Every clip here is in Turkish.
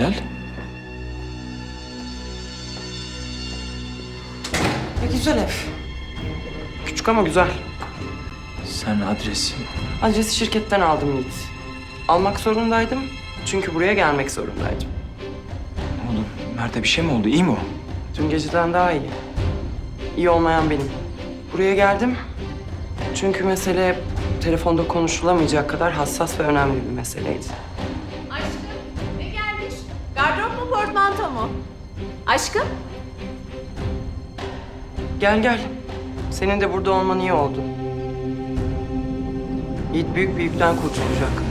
İclal? Ne güzel ev. Küçük ama güzel. Sen adresi... Adresi şirketten aldım Yiğit. Almak zorundaydım. Çünkü buraya gelmek zorundaydım. Oğlum Mert'e bir şey mi oldu? İyi mi o? Dün geceden daha iyi. İyi olmayan benim. Buraya geldim. Çünkü mesele telefonda konuşulamayacak kadar hassas ve önemli bir meseleydi. Mu? Aşkım Gel gel. Senin de burada olman iyi oldu. Yiğit büyük bir yükten kurtulacak.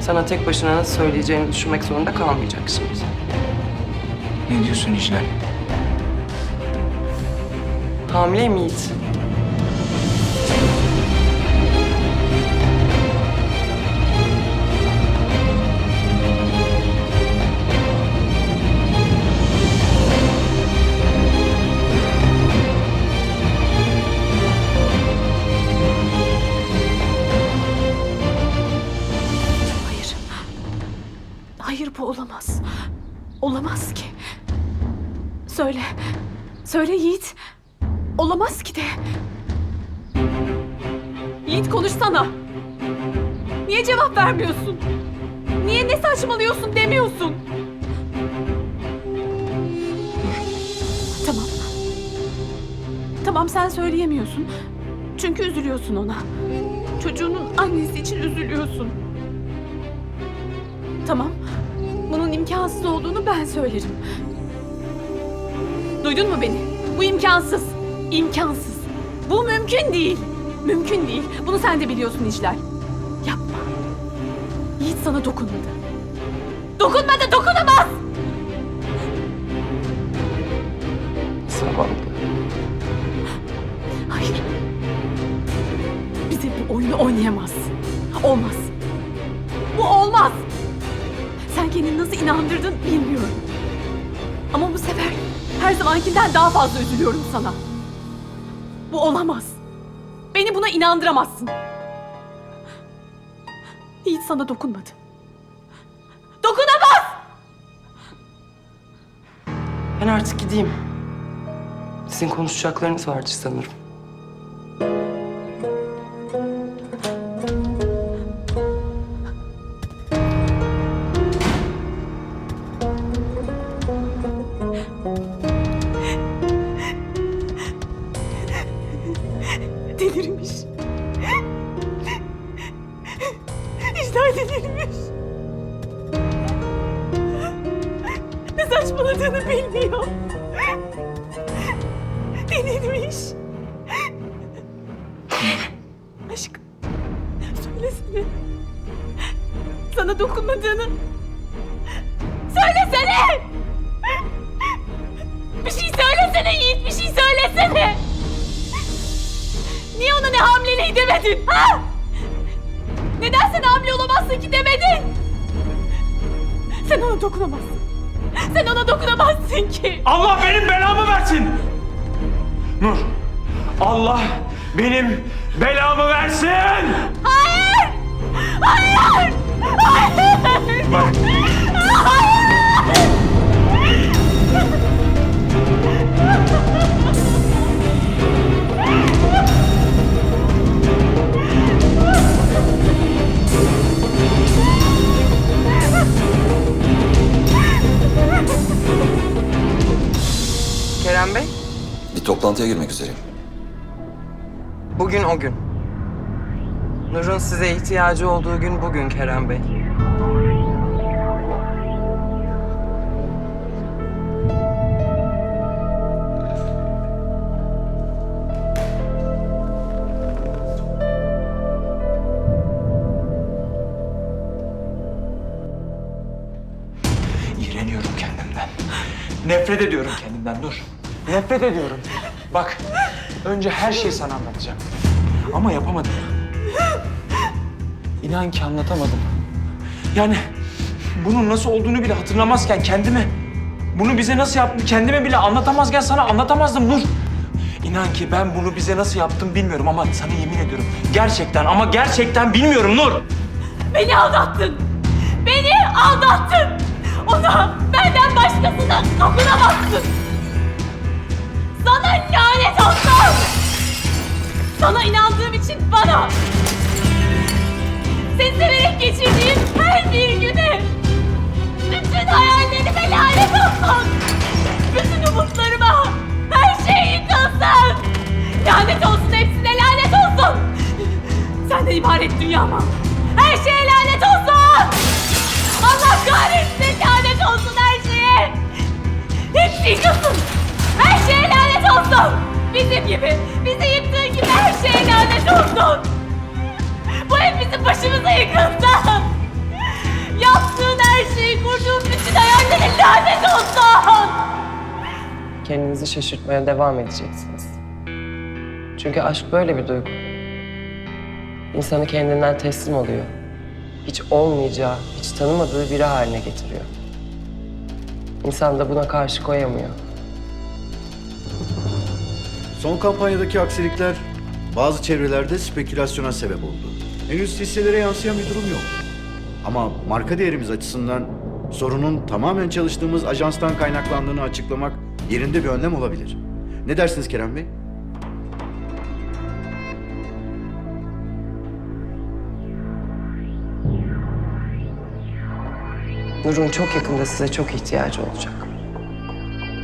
Sana tek başına nasıl söyleyeceğini düşünmek zorunda kalmayacak şimdi. Ne diyorsun İclal? Hamileyim Yiğit. Söyle Yiğit. Olamaz ki de. Yiğit konuşsana. Niye cevap vermiyorsun? Niye ne saçmalıyorsun demiyorsun? Tamam. Tamam sen söyleyemiyorsun. Çünkü üzülüyorsun ona. Çocuğunun annesi için üzülüyorsun. Tamam. Bunun imkansız olduğunu ben söylerim. Duydun mu beni? Bu imkansız. İmkansız. Bu mümkün değil. Mümkün değil. Bunu sen de biliyorsun İclal. Yapma. Yiğit sana dokunmadı. Dokunmadı, dokunamaz! Zavallı. Hayır. Bize bu oyunu oynayamazsın. Olmaz. Bu olmaz. Sen kendini nasıl inandırdın bilmiyorum. Ama bu sefer her zamankinden daha fazla üzülüyorum sana. Bu olamaz. Beni buna inandıramazsın. Yiğit sana dokunmadı. Dokunamaz! Ben artık gideyim. Sizin konuşacaklarınız vardır sanırım. İşler delirmiş. Ne saçmaladığını bilmiyor. Delirmiş. Aşkım, söylesene. Sana dokunmadığını... Söylesene! Bir şey söylesene Yiğit, bir şey söylesene! Niye ona ne hamileliği demedin? Ha? Neden sen hamile olamazsın ki demedin? Sen ona dokunamazsın. Sen ona dokunamazsın ki. Allah benim belamı versin! Nur, Allah benim belamı versin! Hayır! Hayır! Hayır! Bak, Kerem toplantıya girmek üzereyim. bugün o gün. Nur'un size ihtiyacı olduğu gün bugün Kerem Bey. iğreniyorum kendimden. Nefret ediyorum kendimden Nur. Nefret ediyorum. Bak, önce her şeyi sana anlatacağım. Ama yapamadım. İnan ki anlatamadım. Yani bunun nasıl olduğunu bile hatırlamazken kendime, bunu bize nasıl yaptım kendime bile anlatamazken sana anlatamazdım Nur. İnan ki ben bunu bize nasıl yaptım bilmiyorum ama sana yemin ediyorum. Gerçekten ama gerçekten bilmiyorum Nur. Beni aldattın. Beni aldattın. Ona benden başkasına dokunamazsın. Sana lanet olsun. Sana inandığım için bana. Seni severek geçirdiğim her bir güne. Bütün hayallerime lanet olsun. Bütün umutlarıma her şey yıkılsın. Lanet olsun hepsine lanet olsun. Senden ibaret dünyama. Her şeye lanet olsun. Allah kahretsin lanet olsun her şeye. Hepsi yıkılsın. Her şeye lanet olsun. Bizim gibi, bizi yıktığın gibi her şeye lanet olsun. Bu hep bizim başımıza yıkıldı. Yaptığın her şeyi, kurduğun bütün hayallerin lanet olsun. Kendinizi şaşırtmaya devam edeceksiniz. Çünkü aşk böyle bir duygu. İnsanı kendinden teslim oluyor. Hiç olmayacağı, hiç tanımadığı biri haline getiriyor. İnsan da buna karşı koyamıyor. Son kampanyadaki aksilikler bazı çevrelerde spekülasyona sebep oldu. Henüz hisselere yansıyan bir durum yok. Ama marka değerimiz açısından sorunun tamamen çalıştığımız ajanstan kaynaklandığını açıklamak yerinde bir önlem olabilir. Ne dersiniz Kerem Bey? Nur'un çok yakında size çok ihtiyacı olacak.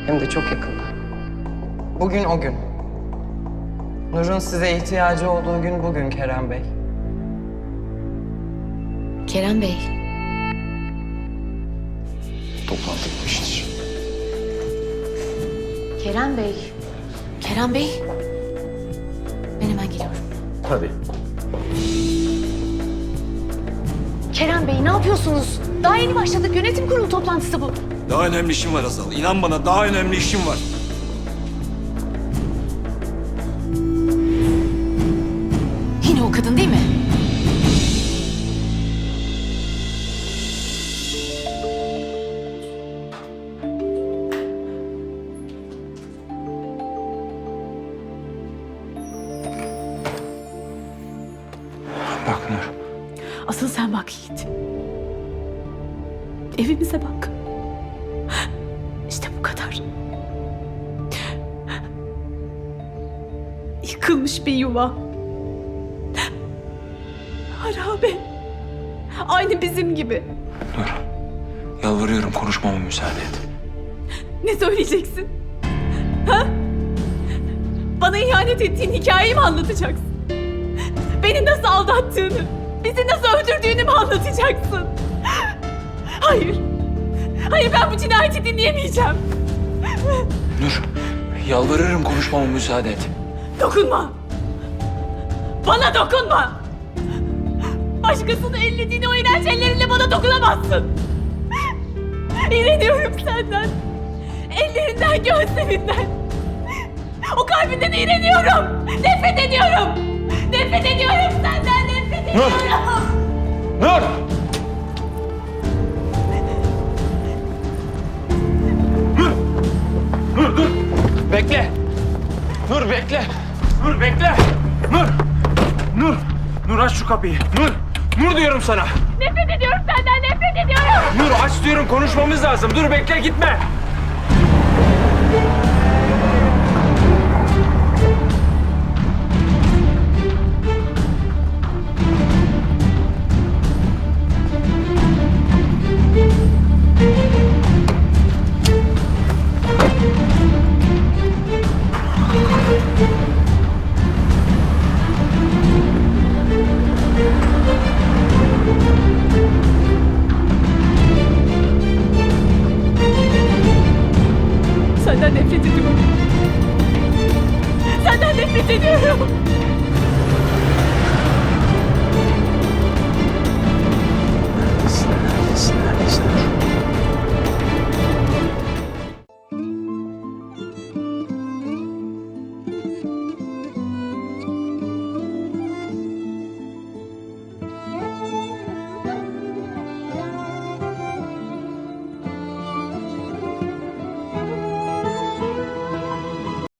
Hem de çok yakında. Bugün o gün. Nur'un size ihtiyacı olduğu gün bugün Kerem Bey. Kerem Bey, Toplantı bitmiştir. Kerem Bey. Kerem Bey. Ben hemen geliyorum. Tabii. Kerem Bey ne yapıyorsunuz? Daha yeni başladık. Yönetim kurulu toplantısı bu. Daha önemli işim var Azal. İnan bana daha önemli işim var. O kadın değil mi? Bak Nur. Asıl sen bak Yiğit. Evimize bak. İşte bu kadar. Yıkılmış bir yuva. Harabe. Aynı bizim gibi. Nur. Yalvarıyorum konuşmama müsaade et. Ne söyleyeceksin? Ha? Bana ihanet ettiğin hikayeyi mi anlatacaksın? Beni nasıl aldattığını, bizi nasıl öldürdüğünü mü anlatacaksın? Hayır. Hayır ben bu cinayeti dinleyemeyeceğim. Nur. Yalvarırım konuşmama müsaade et. Dokunma. Bana dokunma. Başkasını ellediğini o iğrenç ellerinle bana dokunamazsın. İğreniyorum senden. Ellerinden, gözlerinden. O kalbinden iğreniyorum. Nefret ediyorum. Nefret ediyorum senden, nefret Nur! ediyorum. Nur! Nur! Nur dur! Bekle! Nur bekle! Nur bekle! Nur! Nur! Nur aç şu kapıyı. Nur! Nur diyorum sana. Nefret ediyorum senden, nefret ediyorum. Nur aç diyorum konuşmamız lazım. Dur bekle gitme.